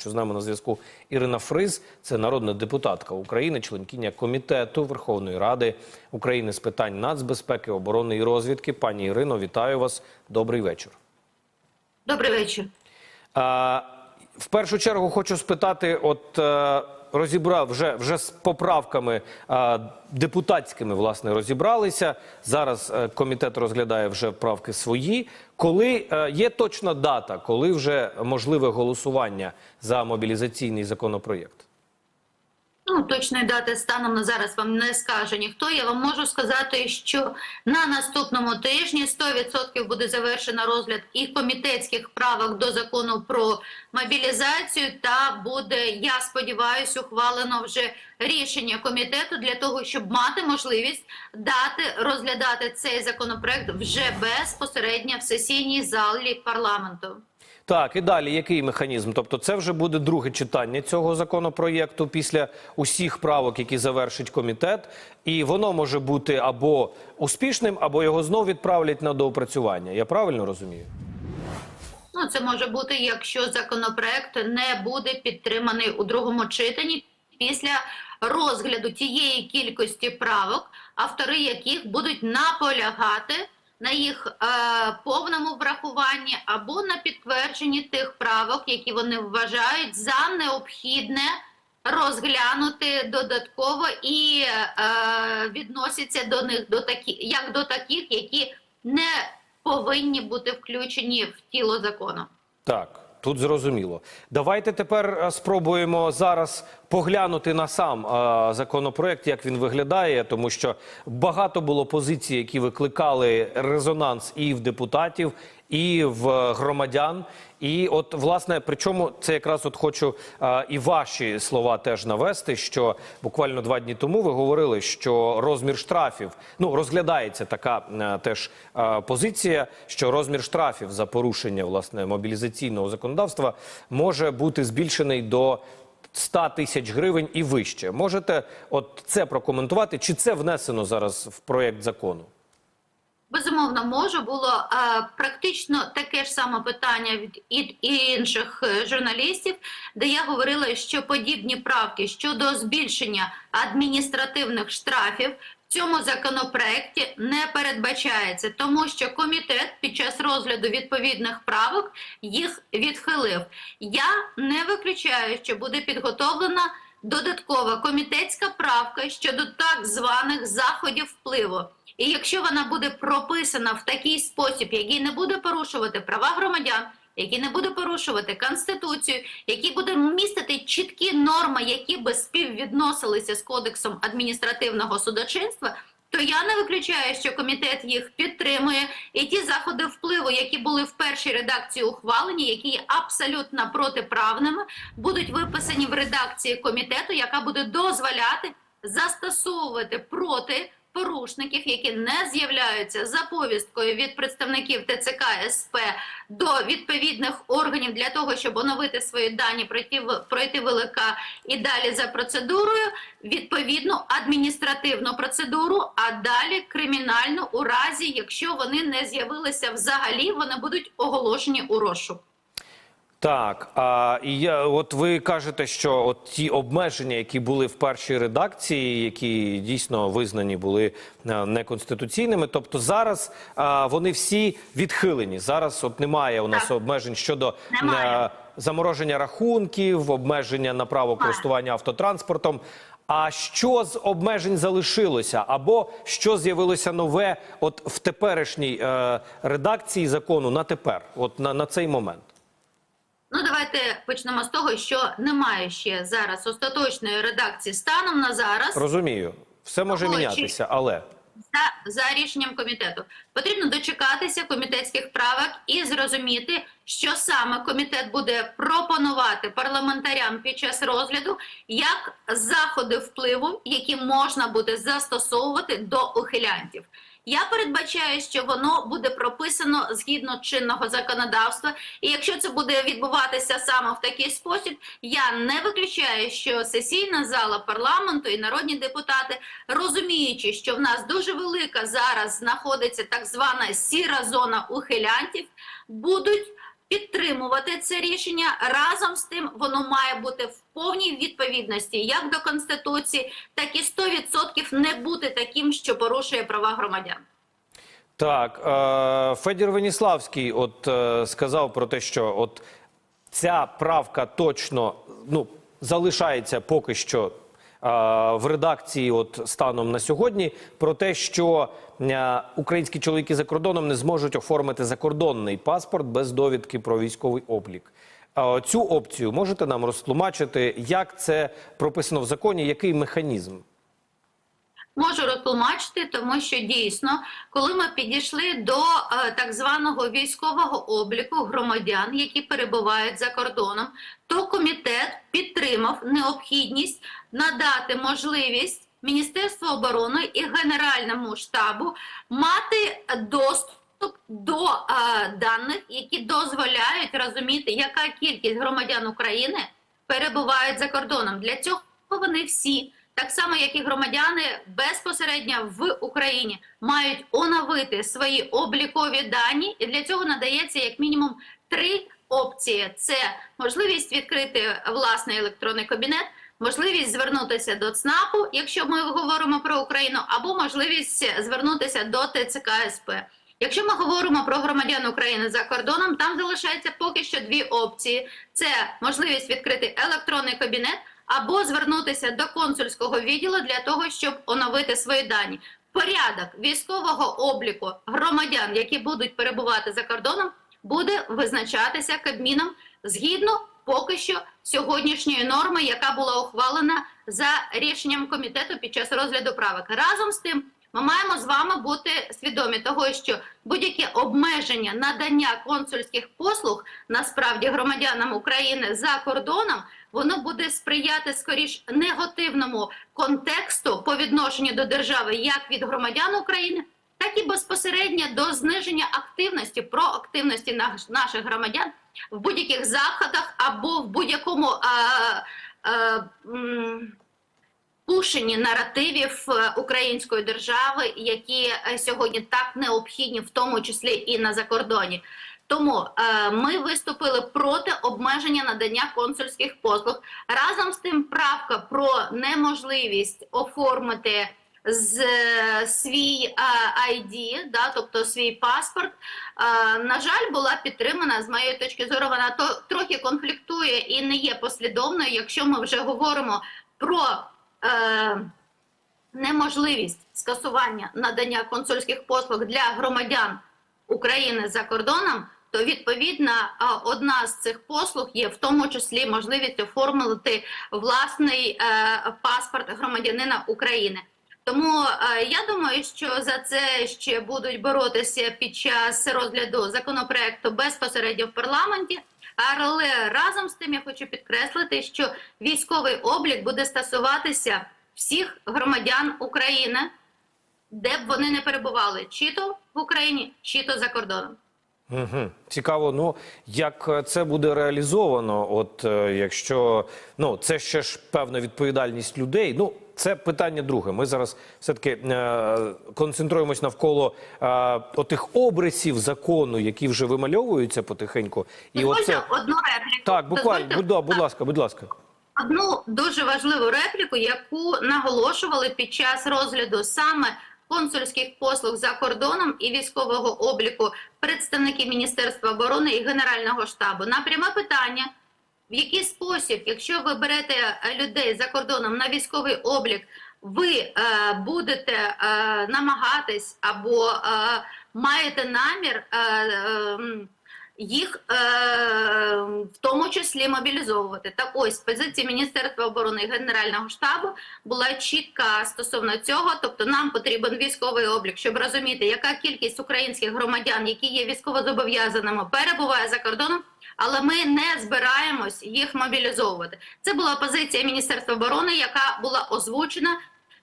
що з нами на зв'язку Ірина Фриз, це народна депутатка України, членкиня комітету Верховної Ради України з питань нацбезпеки, оборони і розвідки. Пані Ірино, вітаю вас. Добрий вечір. Добрий вечір. А, в першу чергу хочу спитати: от е, розібрав вже вже з поправками депутатськими, власне, розібралися. Зараз е, комітет розглядає вже правки свої. Коли е, є точна дата, коли вже можливе голосування за мобілізаційний законопроєкт? Ну, точної дати станом на зараз вам не скаже ніхто. Я вам можу сказати, що на наступному тижні 100% буде завершено розгляд і комітетських правок до закону про мобілізацію, та буде, я сподіваюся, ухвалено вже рішення комітету для того, щоб мати можливість дати розглядати цей законопроект вже безпосередньо в сесійній залі парламенту. Так, і далі який механізм? Тобто, це вже буде друге читання цього законопроєкту після усіх правок, які завершить комітет, і воно може бути або успішним, або його знов відправлять на доопрацювання. Я правильно розумію? Ну, це може бути, якщо законопроект не буде підтриманий у другому читанні після розгляду тієї кількості правок, автори яких будуть наполягати на їх е, повному врахуванні або на підтвердженні тих правок, які вони вважають за необхідне розглянути додатково і е, відносяться до них до такі, як до таких, які не повинні бути включені в тіло закону. Так, тут зрозуміло. Давайте тепер е, спробуємо зараз поглянути на сам е, законопроект, як він виглядає, тому що багато було позицій, які викликали резонанс і в депутатів, і в громадян. І от власне, причому це якраз от хочу е, і ваші слова теж навести. Що буквально два дні тому ви говорили, що розмір штрафів ну розглядається така е, теж е, позиція, що розмір штрафів за порушення власне мобілізаційного законодавства може бути збільшений до 100 тисяч гривень і вище. Можете от це прокоментувати? Чи це внесено зараз в проєкт закону? Безумовно, можу було е, практично таке ж саме питання від і- інших е, журналістів, де я говорила, що подібні правки щодо збільшення адміністративних штрафів в цьому законопроекті не передбачається, тому що комітет під час розгляду відповідних правок їх відхилив. Я не виключаю, що буде підготовлена додаткова комітетська правка щодо так званих заходів впливу. І якщо вона буде прописана в такий спосіб, який не буде порушувати права громадян, який не буде порушувати конституцію, який буде містити чіткі норми, які би співвідносилися з кодексом адміністративного судочинства, то я не виключаю, що комітет їх підтримує, і ті заходи впливу, які були в першій редакції ухвалені, які є абсолютно протиправними, будуть виписані в редакції комітету, яка буде дозволяти застосовувати проти порушників, які не з'являються за повісткою від представників ТЦК СП до відповідних органів для того, щоб оновити свої дані, пройти пройти ВЛК і далі за процедурою, відповідну адміністративну процедуру, а далі кримінальну у разі, якщо вони не з'явилися взагалі, вони будуть оголошені у розшук. Так, а і я, от ви кажете, що от ті обмеження, які були в першій редакції, які дійсно визнані були е, неконституційними, тобто зараз а, вони всі відхилені. Зараз от немає у нас Так. обмежень щодо е, замороження рахунків, обмеження на право Немає. користування автотранспортом. А що з обмежень залишилося, або що з'явилося нове, от в теперішній е, редакції закону на тепер, от на, на цей момент? Ну, давайте почнемо з того, що немає ще зараз остаточної редакції станом на зараз. Розумію, все може Ой, чи- мінятися, але за, за рішенням комітету. Потрібно дочекатися комітетських правок і зрозуміти, що саме комітет буде пропонувати парламентарям під час розгляду як заходи впливу, які можна буде застосовувати до ухилянтів. Я передбачаю, що воно буде прописано згідно чинного законодавства, і якщо це буде відбуватися саме в такий спосіб, я не виключаю, що сесійна зала парламенту і народні депутати, розуміючи, що в нас дуже велика зараз знаходиться так звана сіра зона ухилянтів, будуть підтримувати це рішення. Разом з тим воно має бути в повній відповідності як до Конституції, так і 100% не бути таким, що порушує права громадян. Так, е, Федір Веніславський от е, сказав про те, що от ця правка точно ну, залишається поки що е, в редакції, от станом на сьогодні, про те, що українські чоловіки за кордоном не зможуть оформити закордонний паспорт без довідки про військовий облік. Е, Цю опцію можете нам розтлумачити, як це прописано в законі, який механізм? Можу розтлумачити, тому що дійсно, коли ми підійшли до е, так званого військового обліку громадян, які перебувають за кордоном, то комітет підтримав необхідність надати можливість Міністерству оборони і Генеральному штабу мати доступ до е, даних, які дозволяють розуміти, яка кількість громадян України перебувають за кордоном. Для цього вони всі так само, як і громадяни безпосередньо в Україні мають оновити свої облікові дані, і для цього надається як мінімум три опції: це можливість відкрити власний електронний кабінет, можливість звернутися до ЦНАПу, якщо ми говоримо про Україну, або можливість звернутися до ТЦК СП. Якщо ми говоримо про громадян України за кордоном, там залишається поки що дві опції: це можливість відкрити електронний кабінет або звернутися до консульського відділу для того, щоб оновити свої дані. Порядок військового обліку громадян, які будуть перебувати за кордоном, буде визначатися Кабміном згідно поки що сьогоднішньої норми, яка була ухвалена за рішенням комітету під час розгляду правок. Разом з тим, ми маємо з вами бути свідомі того, що будь-яке обмеження надання консульських послуг насправді громадянам України за кордоном воно буде сприяти скоріш негативному контексту по відношенню до держави як від громадян України, так і безпосередньо до зниження активності проактивності наших громадян в будь-яких заходах або в будь-якому а, м, пушенні наративів е, української держави, які е, сьогодні так необхідні, в тому числі і на закордоні. Тому е, ми виступили проти обмеження надання консульських послуг. Разом з тим, правка про неможливість оформити з е, свій е, ID, да, тобто свій паспорт, е, на жаль, була підтримана з моєї точки зору. Вона то трохи конфліктує і не є послідовною, якщо ми вже говоримо про неможливість скасування надання консульських послуг для громадян України за кордоном, то відповідно одна з цих послуг є в тому числі можливість оформити власний паспорт громадянина України. Тому е, я думаю, що за це ще будуть боротися під час розгляду законопроекту безпосередньо в парламенті. Але разом з тим я хочу підкреслити, що військовий облік буде стосуватися всіх громадян України, де б вони не перебували, чи то в Україні, чи то за кордоном. Угу. Цікаво, ну як е, це буде реалізовано? От е, якщо ну це ще ж певна відповідальність людей. Ну це питання друге. Ми зараз все таки е, концентруємось навколо е, отих обрисів закону, які вже вимальовуються потихеньку. І Дозвольте оце одну репліку. так, буквально Дозвольте будь, будь ласка, будь ласка. одну дуже важливу репліку, яку наголошували під час розгляду саме консульських послуг за кордоном і військового обліку представники Міністерства оборони і Генерального штабу. На пряме питання, в який спосіб, якщо ви берете е, людей за кордоном на військовий облік, ви е, будете е, намагатись або е, маєте намір е, е, їх е, в тому числі мобілізовувати. Так ось позиції Міністерства оборони і Генерального штабу була чітка стосовно цього. Тобто, нам потрібен військовий облік, щоб розуміти, яка кількість українських громадян, які є військовозобов'язаними, перебуває за кордоном. Але ми не збираємось їх мобілізовувати. Це була позиція Міністерства оборони, яка була озвучена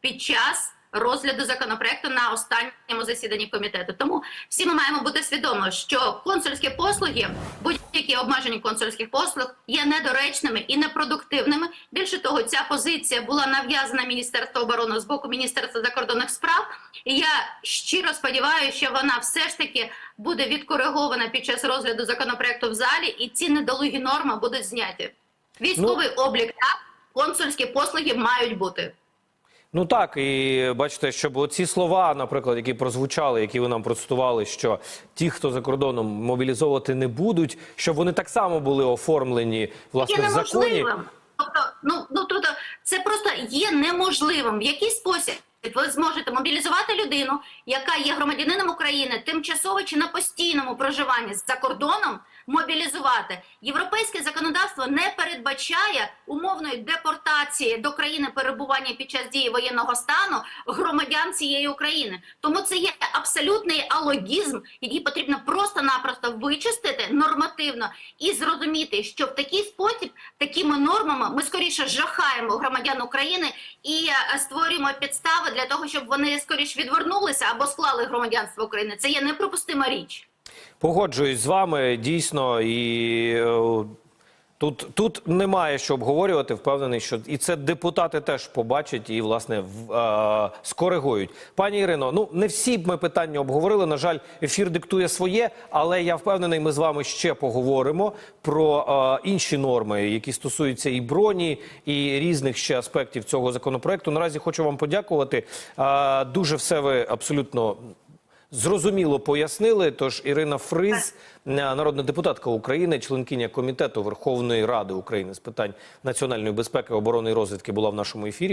під час розгляду законопроекту на останньому засіданні комітету. Тому всі ми маємо бути свідомо, що консульські послуги, будь-які обмежені консульських послуг, є недоречними і непродуктивними. Більше того, ця позиція була нав'язана Міністерству оборони з боку Міністерства закордонних справ. І я щиро сподіваюся, що вона все ж таки буде відкоригована під час розгляду законопроекту в залі, і ці недолугі норми будуть зняті. Військовий облік так, консульські послуги мають бути. Ну так, і бачите, щоб оці слова, наприклад, які прозвучали, які ви нам процитували, що ті, хто за кордоном мобілізовувати не будуть, щоб вони так само були оформлені власне в законі. Тобто, ну, ну тобто, це просто є неможливим. В який спосіб ви зможете мобілізувати людину, яка є громадянином України, тимчасово чи на постійному проживанні за кордоном, мобілізувати. Європейське законодавство не передбачає умовної депортації до країни перебування під час дії воєнного стану громадян цієї України. Тому це є абсолютний алогізм, який потрібно просто-напросто вичистити нормативно і зрозуміти, що в такий спосіб, такими нормами, ми скоріше жахаємо громадян України і е, створюємо підстави для того, щоб вони скоріше відвернулися або склали громадянство України. Це є неприпустима річ. Погоджуюсь з вами дійсно, і е, тут, тут немає що обговорювати. Впевнений, що і це депутати теж побачать і власне в, е, скоригують. Пані Ірино, ну не всі б ми питання обговорили. На жаль, ефір диктує своє, але я впевнений, ми з вами ще поговоримо про е, інші норми, які стосуються і броні, і різних ще аспектів цього законопроекту. Наразі хочу вам подякувати. Е, дуже все ви абсолютно. Зрозуміло пояснили. Тож Ірина Фриз, е, народна депутатка України, членкиня комітету Верховної Ради України з питань національної безпеки, оборони і розвідки, була в нашому ефірі.